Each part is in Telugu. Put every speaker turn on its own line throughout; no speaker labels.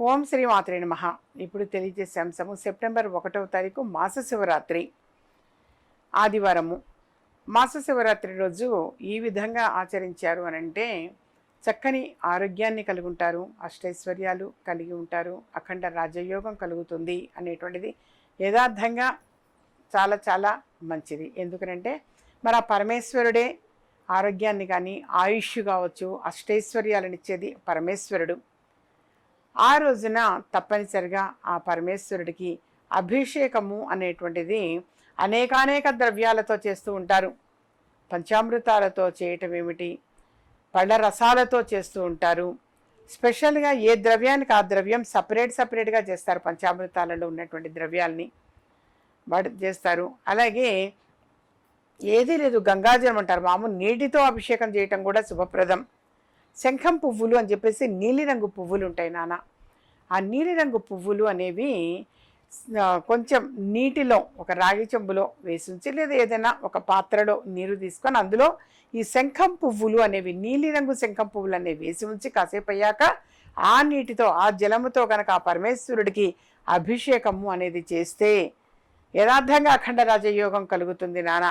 ఓం శ్రీ మాత్రే నమ. ఇప్పుడు తెలియజేసే అంశము సెప్టెంబర్ ఒకటవ తారీఖు మాస శివరాత్రి. ఆదివారము. మాస శివరాత్రి రోజు ఈ విధంగా ఆచరించారు అని అంటే చక్కని ఆరోగ్యాన్ని కలిగి ఉంటారు అష్టైశ్వర్యాలు కలిగి ఉంటారు అఖండ రాజయోగం కలుగుతుంది అనేటువంటిది యథార్థంగా చాలా చాలా మంచిది. ఎందుకనంటే మన పరమేశ్వరుడే ఆరోగ్యాన్ని కానీ ఆయుష్ కావచ్చు అష్టైశ్వర్యాలనిచ్చేది పరమేశ్వరుడు. ఆ రోజున తప్పనిసరిగా ఆ పరమేశ్వరుడికి అభిషేకము అనేటువంటిది అనేకానేక ద్రవ్యాలతో చేస్తూ ఉంటారు. పంచామృతాలతో చేయటం ఏమిటి పళ్ళ రసాలతో చేస్తూ ఉంటారు. స్పెషల్గా ఏ ద్రవ్యానికి ఆ ద్రవ్యం సపరేట్ సపరేట్గా చేస్తారు పంచామృతాలలో ఉన్నటువంటి ద్రవ్యాల్ని. వాడు చేస్తారు. అలాగే ఏదీ లేదు గంగాజలం అంటారు. మామూలు నీటితో అభిషేకం చేయటం కూడా శుభప్రదం. శంఖం పువ్వులు అని చెప్పేసి నీలిరంగు పువ్వులు ఉంటాయి నాన్న ఆ నీలిరంగు పువ్వులు అనేవి కొంచెం నీటిలో ఒక రాగి చెంబులో వేసి ఉంచి లేదా ఏదైనా ఒక పాత్రలో నీరు తీసుకొని అందులో ఈ శంఖం పువ్వులు అనేవి నీలిరంగు శంఖం పువ్వులు అనేవి వేసి ఉంచి కాసేపు అయ్యాక ఆ నీటితో ఆ జలముతో కనుక ఆ పరమేశ్వరుడికి అభిషేకము అనేది చేస్తే యథార్థంగా అఖండ రాజయోగం కలుగుతుంది నాన్న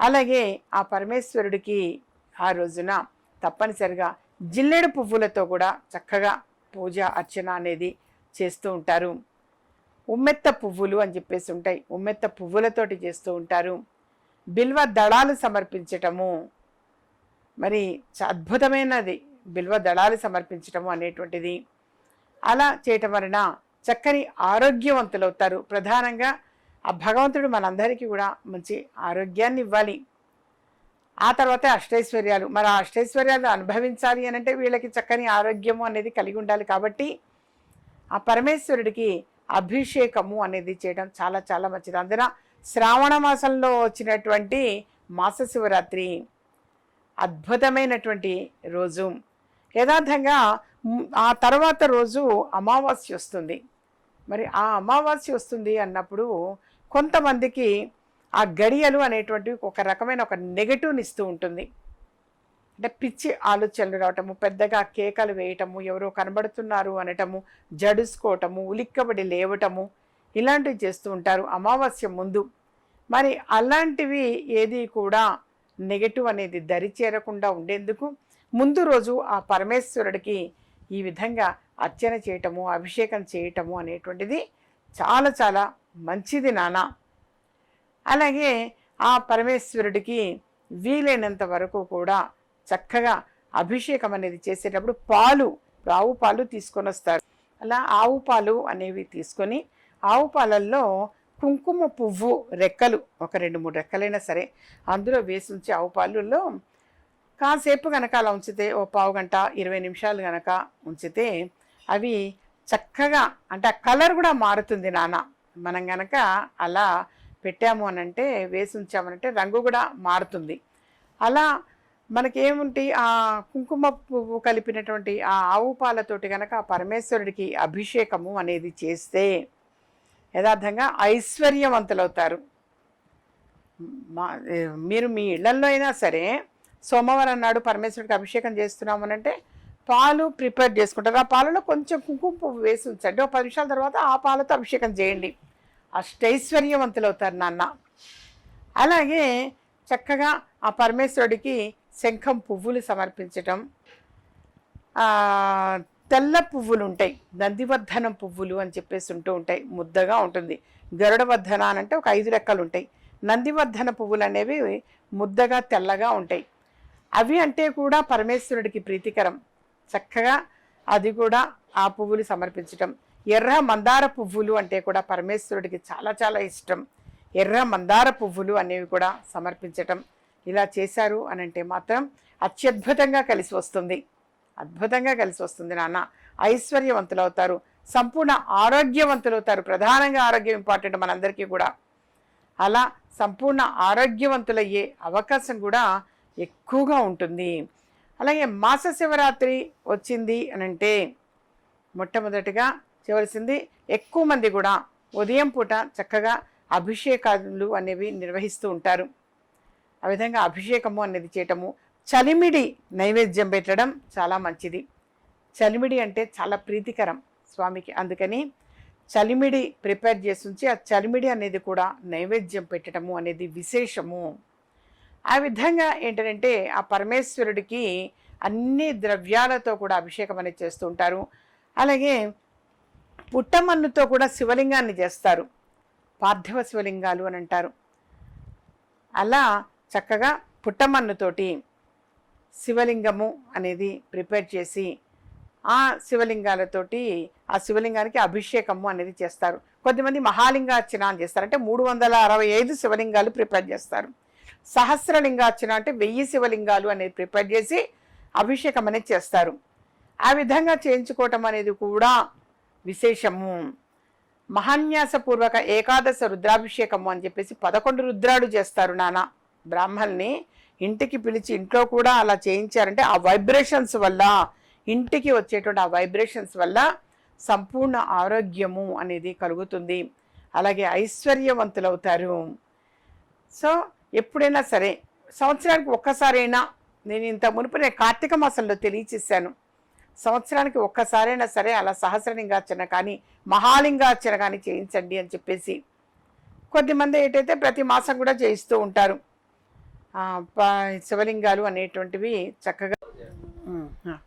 అలాగే ఆ పరమేశ్వరుడికి ఆ రోజున తప్పనిసరిగా జిల్లెడు పువ్వులతో కూడా చక్కగా పూజ అర్చన అనేది చేస్తూ ఉంటారు. ఉమ్మెత్త పువ్వులు అని చెప్పేసి ఉంటాయి. ఉమ్మెత్త పువ్వులతోటి చేస్తూ ఉంటారు. బిల్వ దళాలు సమర్పించటము. మరి చ- అద్భుతమైనది. బిల్వ దళాలు సమర్పించటము అనేటువంటిది. అలా చేయటం వలన చక్కని ఆరోగ్యవంతులవుతారు. ప్రధానంగా ఆ భగవంతుడు మనందరికీ కూడా మంచి ఆరోగ్యాన్ని ఇవ్వాలి. ఆ తర్వాత అష్టైశ్వర్యాలు. మరి ఆ అష్టైశ్వర్యాలు అనుభవించాలి అని అంటే వీళ్ళకి చక్కని ఆరోగ్యము అనేది కలిగి ఉండాలి కాబట్టి ఆ పరమేశ్వరుడికి అభిషేకము అనేది చేయడం చాలా చాలా మంచిది. అందున శ్రావణ మాసంలో వచ్చినటువంటి మాస శివరాత్రి అద్భుతమైనటువంటి రోజు. యథార్థంగా ఆ తర్వాత రోజు అమావాస్య వస్తుంది. మరి ఆ అమావాస్య వస్తుంది అన్నప్పుడు కొంతమందికి ఆ గడియలు అనేటువంటివి ఒక రకమైన ఒక నెగటివ్ని ఇస్తూ ఉంటుంది. అంటే పిచ్చి ఆలోచనలు రావటము పెద్దగా కేకలు వేయటము ఎవరో కనబడుతున్నారు అనటము జడుసుకోవటము ఉలిక్కబడి లేవటము ఇలాంటివి చేస్తూ ఉంటారు అమావాస్య ముందు. మరి అలాంటివి ఏది కూడా నెగటివ్ అనేది దరి చేరకుండా ఉండేందుకు ముందు రోజు ఆ పరమేశ్వరుడికి ఈ విధంగా అర్చన చేయటము అభిషేకం చేయటము అనేటువంటిది చాలా చాలా మంచిది నానా అలాగే ఆ పరమేశ్వరుడికి వీలైనంత వరకు కూడా చక్కగా అభిషేకం అనేది చేసేటప్పుడు పాలు ఆవు పాలు తీసుకొని వస్తారు. అలా ఆవు పాలు అనేవి తీసుకొని ఆవు పాలల్లో కుంకుమ పువ్వు రెక్కలు ఒక రెండు మూడు రెక్కలైనా సరే అందులో వేసి ఉంచి ఆవు పాలుల్లో కాసేపు కనుక అలా ఉంచితే ఓ పావు గంట ఇరవై నిమిషాలు కనుక ఉంచితే అవి చక్కగా అంటే ఆ కలర్ కూడా మారుతుంది నాన్న. మనం గనక అలా పెట్టాము అనంటే వేసి ఉంచామనంటే రంగు కూడా మారుతుంది. అలా మనకేముంటి ఆ కుంకుమ పువ్వు కలిపినటువంటి ఆ ఆవు పాలతోటి కనుక ఆ పరమేశ్వరుడికి అభిషేకము అనేది చేస్తే యథార్థంగా ఐశ్వర్యవంతులవుతారు. మా మీరు మీ ఇళ్ళల్లో అయినా సరే సోమవారం నాడు పరమేశ్వరుడికి అభిషేకం చేస్తున్నాము అంటే పాలు ప్రిపేర్ చేసుకుంటారు. ఆ పాలలో కొంచెం కుంకుమ పువ్వు వేసి ఉంచండి. ఒక పది నిమిషాల తర్వాత ఆ పాలతో అభిషేకం చేయండి. అష్టైశ్వర్యవంతులవుతారు నాన్న. అలాగే చక్కగా ఆ పరమేశ్వరుడికి శంఖం పువ్వులు సమర్పించటం తెల్ల పువ్వులు ఉంటాయి నందివర్ధనం పువ్వులు అని చెప్పేసి ఉంటూ ఉంటాయి ముద్దగా ఉంటుంది. గరుడవర్ధన అని అంటే ఒక ఐదు రెక్కలు ఉంటాయి నందివర్ధన పువ్వులు అనేవి ముద్దగా తెల్లగా ఉంటాయి. అవి అంటే కూడా పరమేశ్వరుడికి ప్రీతికరం. చక్కగా అది కూడా ఆ పువ్వులు సమర్పించటం. ఎర్ర మందార పువ్వులు అంటే కూడా పరమేశ్వరుడికి చాలా చాలా ఇష్టం. ఎర్ర మందార పువ్వులు అనేవి కూడా సమర్పించటం ఇలా చేశారు అని అంటే మాత్రం అత్యద్భుతంగా కలిసి వస్తుంది. అద్భుతంగా కలిసి వస్తుంది నాన్న. ఐశ్వర్యవంతులు అవుతారు. సంపూర్ణ ఆరోగ్యవంతులు అవుతారు. ప్రధానంగా ఆరోగ్యం ఇంపార్టెంట్ మనందరికీ కూడా. అలా సంపూర్ణ ఆరోగ్యవంతులయ్యే అవకాశం కూడా ఎక్కువగా ఉంటుంది. అలాగే మాస శివరాత్రి వచ్చింది అనంటే మొట్టమొదటిగా చేయవలసింది ఎక్కువ మంది కూడా ఉదయం పూట చక్కగా అభిషేకాలు అనేవి నిర్వహిస్తూ ఉంటారు. ఆ విధంగా అభిషేకము అనేది చేయటము చలిమిడి నైవేద్యం పెట్టడం చాలా మంచిది. చలిమిడి అంటే చాలా ప్రీతికరం స్వామికి. అందుకని చలిమిడి ప్రిపేర్ చేసి ఉంచి ఆ చలిమిడి అనేది కూడా నైవేద్యం పెట్టడము అనేది విశేషము. ఆ విధంగా ఏంటంటే ఆ పరమేశ్వరుడికి అన్ని ద్రవ్యాలతో కూడా అభిషేకం అనేది చేస్తూ ఉంటారు. అలాగే ఉట్టమన్నుతో కూడా శివలింగాన్ని చేస్తారు. పార్థివ శివలింగాలు అని అంటారు. అలా చక్కగా పుట్టమన్నుతోటి శివలింగము అనేది ప్రిపేర్ చేసి ఆ శివలింగాలతోటి ఆ శివలింగానికి అభిషేకము అనేది చేస్తారు. కొద్దిమంది మహాలింగార్చన అని చేస్తారు. అంటే మూడు వందల అరవై ఐదు శివలింగాలు ప్రిపేర్ చేస్తారు. సహస్రలింగార్చన అంటే వెయ్యి శివలింగాలు అనేది ప్రిపేర్ చేసి అభిషేకం అనేది చేస్తారు. ఆ విధంగా చేయించుకోవటం అనేది కూడా విశేషము. మహాన్యాసపూర్వక ఏకాదశ రుద్రాభిషేకము అని చెప్పేసి పదకొండు రుద్రాలు చేస్తారు నాన్న బ్రాహ్మణ్ని ఇంటికి పిలిచి ఇంట్లో కూడా అలా చేయించారంటే ఆ వైబ్రేషన్స్ వల్ల ఇంటికి వచ్చేటువంటి ఆ వైబ్రేషన్స్ వల్ల సంపూర్ణ ఆరోగ్యము అనేది కలుగుతుంది. అలాగే ఐశ్వర్యవంతులవుతారు. సో ఎప్పుడైనా సరే సంవత్సరానికి ఒక్కసారైనా నేను ఇంత మునుపు నేను కార్తీక మాసంలో తెలియచేశాను. సంవత్సరానికి ఒక్కసారైనా సరే అలా సహస్రలింగార్చన కానీ మహాలింగార్చన కానీ చేయించండి అని చెప్పేసి కొద్దిమంది ఏంటైతే ప్రతి మాసం కూడా చేయిస్తూ ఉంటారు. ప- శివలింగాలు అనేటువంటివి చక్కగా ఆ.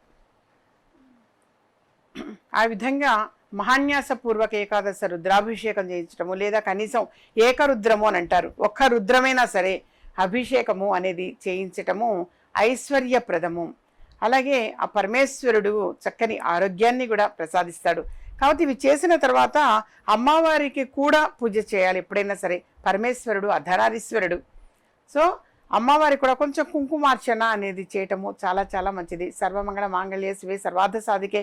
ఆ విధంగా మహాన్యాసపూర్వక ఏకాదశ రుద్రాభిషేకం చేయించడము లేదా కనీసం ఏకరుద్రము అని అంటారు. ఒక్క రుద్రమైనా సరే అభిషేకము అనేది చేయించటము ఐశ్వర్యప్రదము. అలాగే ఆ పరమేశ్వరుడు చక్కని ఆరోగ్యాన్ని కూడా ప్రసాదిస్తాడు. కాబట్టి ఇవి చేసిన తర్వాత అమ్మవారికి కూడా పూజ చేయాలి ఎప్పుడైనా సరే. పరమేశ్వరుడు అధరాధీశ్వరుడు. సో అమ్మవారి కూడా కొంచెం కుంకుమార్చన అనేది చేయటము చాలా చాలా మంచిది. సర్వమంగళ మాంగళ్య శివే సర్వార్థ సాధికే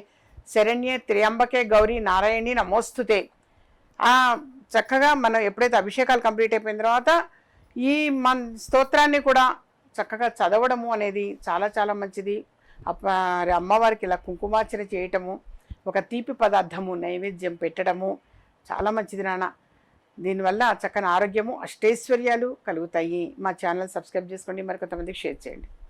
శరణ్యే త్రియంబకే గౌరీ నారాయణి నమోస్తుతే. చక్కగా మనం ఎప్పుడైతే అభిషేకాలు కంప్లీట్ అయిపోయిన తర్వాత ఈ మన స్తోత్రాన్ని కూడా చక్కగా చదవడము అనేది చాలా చాలా మంచిది. అమ్మవారికి ఇలా కుంకుమార్చన చేయటము ఒక తీపి పదార్థము నైవేద్యం పెట్టడము చాలా మంచిది నాన్న. దీనివల్ల చక్కని ఆరోగ్యము అష్టైశ్వర్యాలు కలుగుతాయి. మా ఛానల్ సబ్స్క్రైబ్ చేసుకోండి. మరి కొంతమందికి షేర్ చేయండి.